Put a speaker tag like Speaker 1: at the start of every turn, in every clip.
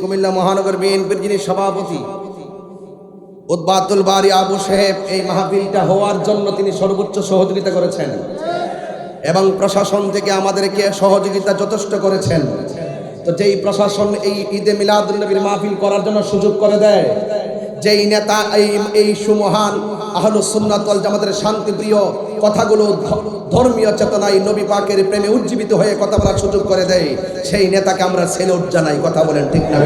Speaker 1: কুমিল্লা মহানগর বিএনপির যিনি সভাপতি, উদ্বাতুল বাড়ি আবু সাহেব, এই মাহফিলটা হওয়ার জন্য তিনি সর্বোচ্চ সহযোগিতা করেছেন এবং প্রশাসন থেকে আমাদেরকে সহযোগিতা যথেষ্ট করেছেন। তো যেই প্রশাসন এই ঈদে মিলাদুল নবীর মাহফিল করার জন্য সুযোগ করে দেয়, যেই নেতা এই এই সুমহান আহলুস সুন্নাত ওয়াল জামাতের শান্তিপ্রিয় কথাগুলো ধর্মীয় চেতনায় নবী পাকের প্রেমে উজ্জীবিত হয়ে কথা বলার সুযোগ করে দেয়। সেই নেতাকে আমরা সেলুট জানাই, কথা বলেন ঠিক না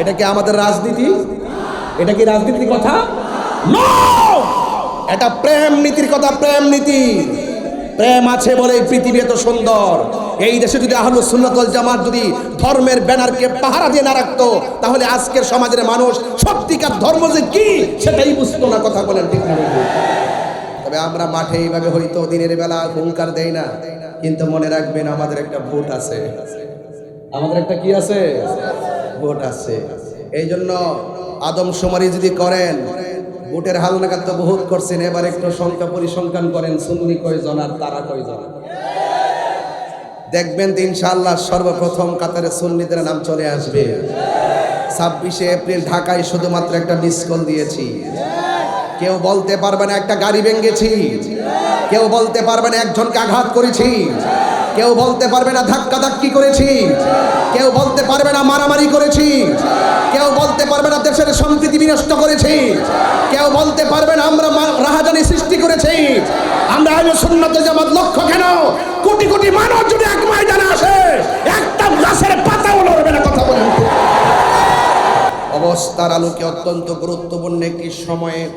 Speaker 1: এটা কি আমাদের রাজনীতি? এটা কি রাজনীতির কথা? এটা প্রেম নীতির কথা, প্রেম নীতি। প্রেম আছে বলে পৃথিবী এত সুন্দর। এই দেশে যদি আহলু সুন্নতল জামাত যদি ধর্মের ব্যানারকে পাহারা দিয়ে না রাখতো, তাহলে আজকের সমাজের মানুষ সত্যিকার ধর্ম যে কি, সেটাই বুঝতো না, কথা বলেন ঠিক না? তবে আমরা মাঠে এইভাবে হয়তো দিনের বেলা হুঙ্কার দেই না। কিন্তু মনে রাখবেন আমাদের একটা ভোট আছে। আমাদের একটা কি আছে? ভোট আছে। এই জন্য আদমশুমারি যদি করেন, ভোটের হাল নাগাদ তো বহুত করছেন, এবার একটু সংখ্যা পরিসংখ্যান করেন সুন্নি কয়জন আর তারা কয়জন? দেখবেন তো ইনশাআল্লাহ সর্বপ্রথম কাতারে সুন্নিদের নাম চলে আসবে। ছাব্বিশে এপ্রিল ঢাকায় শুধুমাত্র একটা মিস কল দিয়েছি। কেউ বলতে পারবে না একটা গাড়ি ভেঙেছি। কেউ বলতে পারবে না একজনকে আঘাত করেছি। কেউ বলতে পারবে না ধাক্কা ধাক্কি করেছি। কেউ বলতে পারবে না মারামারি করেছি। কেউ বলতে পারবে না দেশের সম্প্রীতি বিনষ্ট করেছি। কেউ বলতে পারবে না আমরা রাহাজানি সৃষ্টি করেছি। আমরা আজ সুন্নত জামাত লক্ষ্য কেন? কোটি কোটি মানুষ যদি এক ময়দানে আসে, একটা গাছের পাতাও লড়বে না কথা বলেন। অবস্থার আলোকে অত্যন্ত গুরুত্বপূর্ণ একটি সময়ে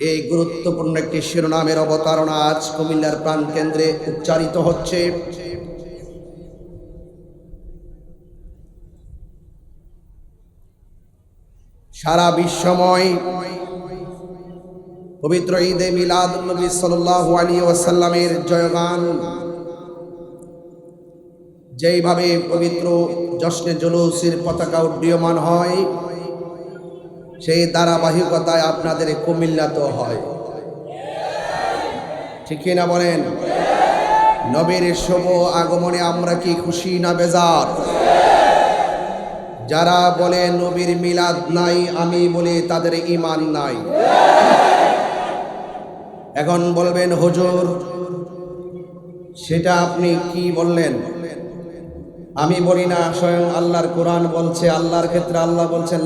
Speaker 1: এই গুরুত্বপূর্ণ একটি শিরোনামের অবতারণা আজ কুমিল্লার প্রাণ কেন্দ্রে উচ্চারিত হচ্ছে। সারা বিশ্বময় পবিত্র ঈদে মিলাদ নবী সাল্লাল্লাহু আলাইহি ওয়াসাল্লামের জয়গান। যেইভাবে পবিত্র জশ্নে জলুসের পতাকা উড্ডীয়মান হয় সেই ধারাবাহিকতায় আপনাদের কুমিল্লাতেও হয়। ঠিক না বলেন? নবীর শুভ আগমনে আমরা কি খুশি না বেজার? যারা বলে নবীর মিলাদ নাই, আমি বলি তাদের ইমান নাই। এখন বলবেন, হুজুর, সেটা আপনি কি বললেন? আমি বলি না, স্বয়ং আল্লাহর কোরআন বলছে, আল্লাহর ক্ষেত্রে আল্লাহ বলছেন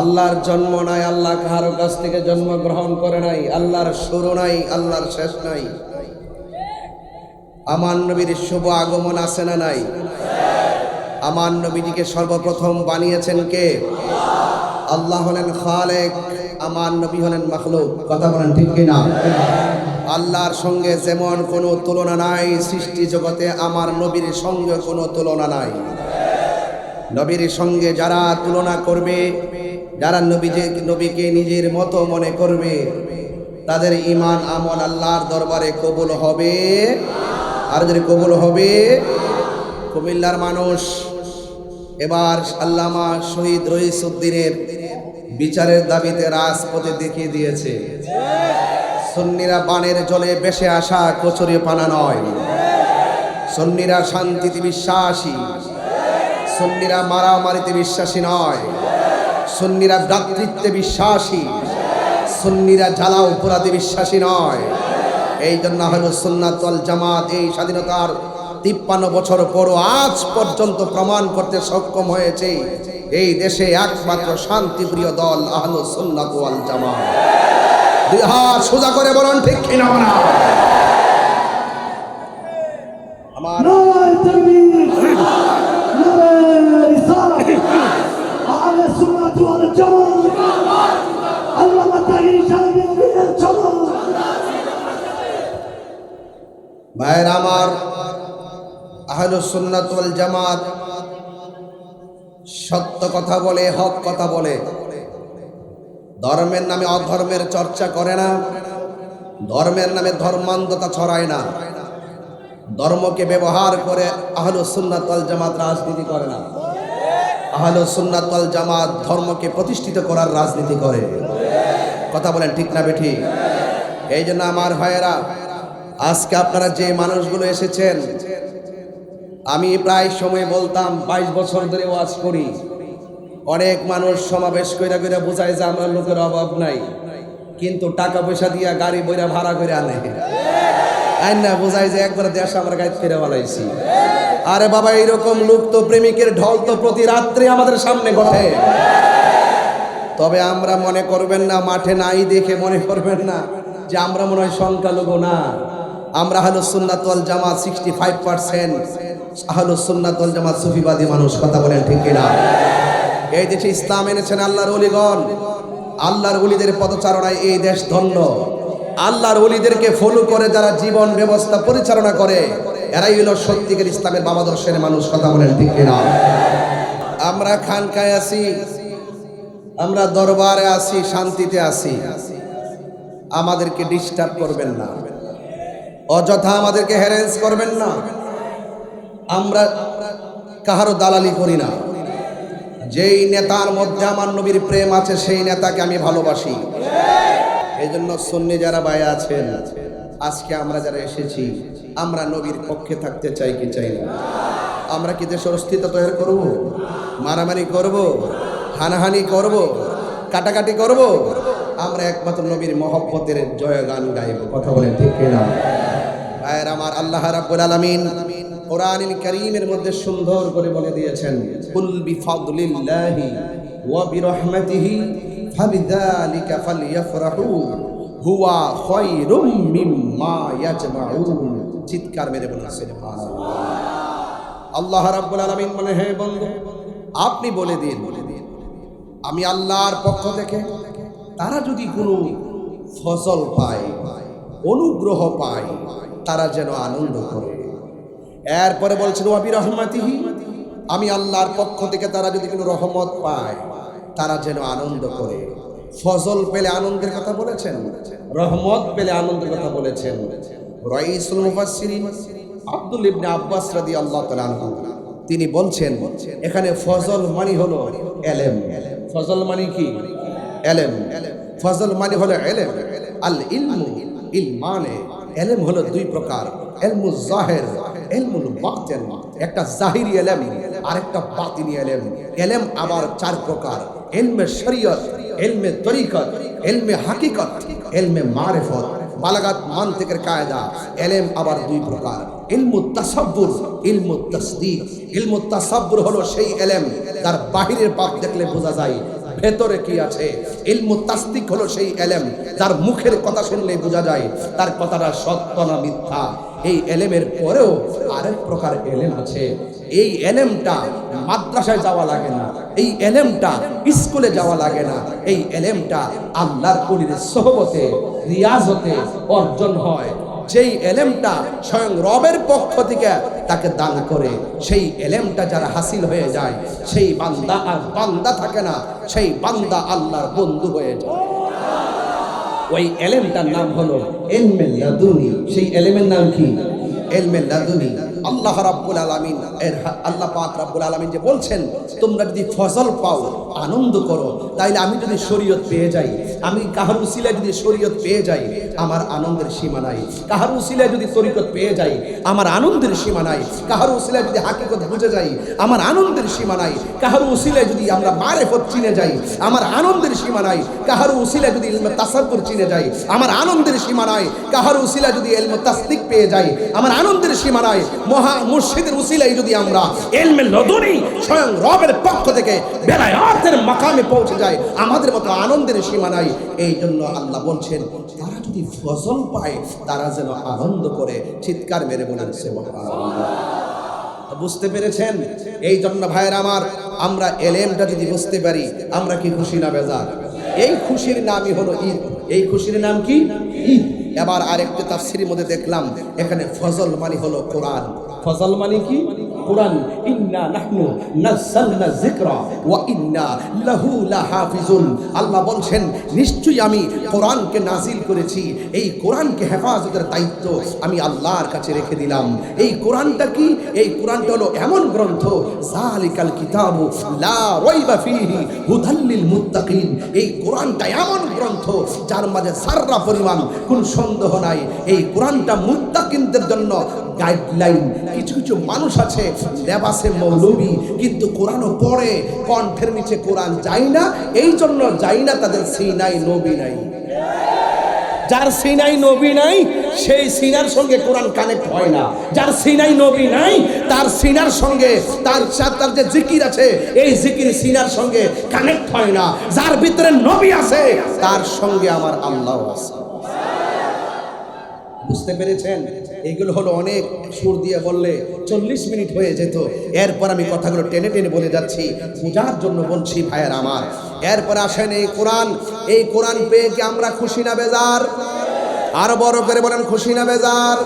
Speaker 1: আল্লাহর জন্ম নাই, আল্লাহ কারও কাছ থেকে জন্ম গ্রহণ করে নাই, আল্লাহর শুরু নাই, আল্লাহর শেষ নাই। আমার নবীর শুভ আগমন আছে না নাই? আমার নবীজিকে সর্বপ্রথম বানিয়েছেন কে? আল্লাহ হলেন খালেক, আমার নবী হলেন মাখলুক। কথা বলেন ঠিক কিনা? আল্লাহর সঙ্গে যেমন কোনো তুলনা নাই, সৃষ্টি জগতে আমার নবীর সঙ্গে কোনো তুলনা নাই। নবীর সঙ্গে যারা তুলনা করবে, যারা নবীজে, নবীকে নিজের মতো মনে করবে, তাদের ইমান আমল আল্লাহর দরবারে কবুল হবে। আর যদি কবুল হবে, কুমিল্লার মানুষ, এবার আল্লামা শহীদ রইসুদ্দিনের বিচারের দাবিতে রাজপথে দেখিয়ে দিয়েছে। সন্নিরা বানের জলে বেসে আসা কচুরি পানা নয়। সন্নিরা শান্তিতে বিশ্বাসী। সন্নিরা মারামারিতে বিশ্বাসী নয়। সন্নিরা ভ্রাতৃত্বে বিশ্বাসী। সন্নিরা জ্বালা অপরাধে বিশ্বাসী নয়। এই জন্য হলো সুন্নাতল জামাত এই স্বাধীনতার তিপ্পান্ন বছর পরও আজ পর্যন্ত প্রমাণ করতে সক্ষম হয়েছে। এই দেশে একমাত্র শান্তিপ্রিয় দল আহলু সুন্নাত জামাত। দুই হাত সোজা করে বলুন ঠিক কিনা না আমার ভাইয়ের আমার আহলুসুন্নাতুল জামাত সত্য কথা বলে হক কথা বলে। ধর্মের নামে অধর্মের চর্চা করে না। ধর্মের নামে ধর্মান্ধতা ছড়ায় না। ধর্মকে ব্যবহার করে আহলু সুন্নাত ওয়াল জামাত রাজনীতি করে না। আহলু সুন্নাত ওয়াল জামাত ধর্মকে প্রতিষ্ঠিত করার রাজনীতি করে। কথা বলেন ঠিক না বেঠি? এই জন্য আমার ভাইয়েরা, আজকে আপনারা যে মানুষগুলো এসেছেন, আমি প্রায় সময় বলতাম, বাইশ বছর ধরে ওয়াজ করি। অনেক মানুষ সমাবেশ কইরা কইরা বোঝায় যে আমার লোকের অভাব নাই। কিন্তু টাকা পয়সা দিয়া গাড়ি বইরা ভাড়া করে আনে। আইন না, বোঝায় যে একবার দেশ আমরা গাইড ফিরে বলাইছি আরে বাবা, এইরকম লোক তো, প্রেমিকের ঢল তো প্রতি রাত্রে আমাদের সামনে ঘটে। তবে আমরা মনে করবেন না, মাঠে নাই দেখে মনে করবেন না যে আমরা মনে হয় সংখ্যালঘু না। আমরা হলো সুন্নাতল জামাত সিক্সটি ফাইভ পার্সেন্ট হলো সুন্নাতল জামাত সুফিবাদী মানুষ, কথা বলেন ঠিক কিনা? এই দেশে ইসলাম এনেছেন আল্লাহর অলিগণ। আল্লাহর অলিদের পদচারণায় এই দেশ ধন্য। আল্লাহর অলিদেরকে ফলো করে যারা জীবন ব্যবস্থা পরিচালনা করে, এরাই হলো সত্যিকার ইসলামের বাবাদর্শের মানুষ, কথা বলেন ঠিক কিনা? আমরা খানকায় আছি, আমরা দরবারে আছি, শান্তিতে আছি। আমাদেরকে ডিস্টার্ব করবেন না। অযথা আমাদেরকে হ্যারেন্স করবেন না। আমরা কাহারও দালালি করি না। যেই নেতার মধ্যে আমার নবীর প্রেম আছে, সেই নেতাকে আমি ভালোবাসি। এই জন্য সন্নি যারা বায়া আছেন, আজকে আমরা যারা এসেছি, আমরা নবীর পক্ষে থাকতে চাই কি চাই না? আমরা কি দেশের অস্তিত্ব তৈরি করব? মারামারি করব? হানাহানি করব? কাটাকাটি করব? আমরা একমাত্র নবীর মহব্বতের জয়গান গাইব। কথা বলেন ঠিক কিনা? আমার আল্লাহ রাব্বুল আলামিন কোরআনুল কারীমের মধ্যে সুন্দর করে বলে দিয়েছেন, কুল বিফাদলিল্লাহি ওয়া বিরহমাতিহি ফাবিযালিকা ফালইফরাহু হুয়া খায়রুম মিম্মা ইয়াজমাউন। চিৎকার মেরে বলুন, সুবহানাল্লাহ। আল্লাহ রাব্বুল আলামিন বলে, হে বন্ধু, আপনি বলে দিন, আমি আল্লাহর পক্ষ থেকে তারা যদি কোনো ফসল পায়, অনুগ্রহ পায়, তারা যেন আনন্দ করে। এরপরে বলছেন ওয়াবি রহমাতিহি আমি আল্লাহর পক্ষ থেকে তারা যদি কোনো রহমত পায়, তারা যেন আনন্দ করে। ফজল পেলে আনন্দের কথা বলেছেন, রহমত পেলে আনন্দের কথা বলেছেন। রাইসুল মুফাসসিরিন আব্দুল ইবনে আব্বাস রাদিয়াল্লাহু তাআলা তিনি বলছেন, এখানে ফজল মানে হলো এলেম। ফজল মানে কি? এলেম। ফজল মানে হলো এলেম। আল ইলমু ইলমানে। এলেম হলো দুই প্রকার। এলমু জাহের এলমুল একটা জাহিরি এলেম আর একটা বাতিনি এলেম। এলেম আবার চার প্রকার। এলমে শরীয়ত, এলমে তরিকত, এলমে হাকিকত, এলমে মারেফত, বালাগাত মান্তিকের কায়দা। এলেম আবার দুই প্রকার। ইলমু তাসাব্বুর, ইলমু তাসদিক। ইলমু তাসাব্বুর হলো সেই এলেম তার বাহিরের পাপ দেখলে বোঝা যায় ভেতরে কি আছে? ইলমু তাসদিক হলো সেই এলেম তার মুখের কথা শুনলে বোঝা যায়, তার কথাটা সত্য না মিথ্যা। এই এলেমের পরেও আরেক প্রকার এলেম আছে। এই এলেমটা মাদ্রাসায় যাওয়া লাগে না, এই এলেমটা স্কুলে যাওয়া লাগে না, এই এলেমটা আল্লাহর কলির সহবতে, রিয়াজতে অর্জন হয়। যেই এলেমটা স্বয়ং রবের পক্ষ থেকে তাকে দান করে, সেই এলেমটা যারা হাসিল হয়ে যায়, সেই বান্দা আর বান্দা থাকে না, সেই বান্দা আল্লাহর বন্ধু হয়ে যায়। ওই এলেমটার নাম হলো এলমেল সেই এলেমের নাম কি? এলমেল আল্লাহ রাব্বুল আলামিন, এর আল্লাহ পাক রাব্বুল আলামিন যে বলছেন, তোমরা যদি ফজল পাও, আনন্দ করো, তাইলে আমি যদি শরীয়ত পেয়ে যাই, আমি কাহার উসিলায় যদি শরীয়ত পেয়ে যাই, আমার আনন্দের সীমা নাই। কাহার উসিলায় যদি তরিকত পেয়ে যাই, আমার আনন্দের সীমা নাই। কাহার উসিলায় যদি হাকিকত বুঝে যাই, আমার আনন্দের সীমা নাই। কাহার উসিলায় যদি আমরা মারেফত চিনে যাই, আমার আনন্দের সীমা নাই। কাহার উসিলায় যদি ইলমে তাসাব্বুর চিনে যাই, আমার আনন্দের সীমা নাই। কাহার উসিলায় যদি ইলমে তাসদিক পেয়ে যাই, আমার আনন্দের সীমা নাই। মহা মুর্শিদের উসিলায় যদি আমরা এলমে লদনি স্বয়ং রবের পক্ষ থেকে বেলায়াতের মাকামে পৌঁছে যায় আমাদের মতো আনন্দের সীমা নাই। এই জন্য আল্লাহ বলছেন, তারা যদি ফসল পায়, তারা যেন আনন্দ করে, চিৎকার মেরে বলেন সুবহানাল্লাহ। বুঝতে পেরেছেন? এই জন্য ভাইয়ের আমার, আমরা এলেমটা যদি বুঝতে পারি, আমরা কি খুশি না বেজার? এই খুশির নামই হলো ঈদ। এই খুশির নাম কি? ঈদ। এবার আরেকটা তাফসিরের মধ্যে দেখলাম, এখানে ফজল মানে হলো কোরআন। ফজল মানে কি? কোরআন, ইন্না নাহনু নাযালনা যিকরা ওয়া ইন্না লাহু লাহাফিজুন। বলছেন, নিশ্চয়ই আমি কোরআনকে নাজিল করেছি। এই কোরআনকে হেফাজতের দায়িত্ব আমি আল্লাহর কাছে রেখে দিলাম। এই কোরআনটা কি? এই কোরআনটা হলো এমন গ্রন্থ জালিকাল কিতাবু লা রাইবা ফীহি হুদাল্লিল মুত্তাকিন। এই কোরআনটা এমন গ্রন্থ, যার মাঝে সাররা পরিমাণ, কোন সন্দেহ নাই। এই কোরআনটা মুত্তাকিনদের জন্য গাইডলাইন কিছু কিছু মানুষ আছে লেবাসে মৌলবী, কিন্তু কোরআনও পড়ে, কণ্ঠের নিচে কোরআন যায় না এই জন্য যায় না তাদের সিনাই নবী নাই। যার সিনাই নবী নাই, সেই সিনার সঙ্গে কোরআন কানেক্ট হয় না। যার সিনাই নবী নাই, তার সিনার সঙ্গে, তার তার যে জিকির আছে, এই জিকির সিনার সঙ্গে কানেক্ট হয় না। যার ভিতরে নবী আছে, তার সঙ্গে আমার আল্লাহ আছে। বুঝতে পেরেছেন? এইগুলো হলো অনেক সুর দিয়ে বললে চল্লিশ মিনিট হয়ে যেত। এরপর আমি কথাগুলো টেনে টেনে বলে যাচ্ছি। পূজার জন্য বলছি, ভাইয়ের আমার, এরপর আসেন এই কোরআন। এই কোরআন পেয়ে কি আমরা খুশি না, বেজার? আরও বড় করে বলেন, খুশি না, বেজার?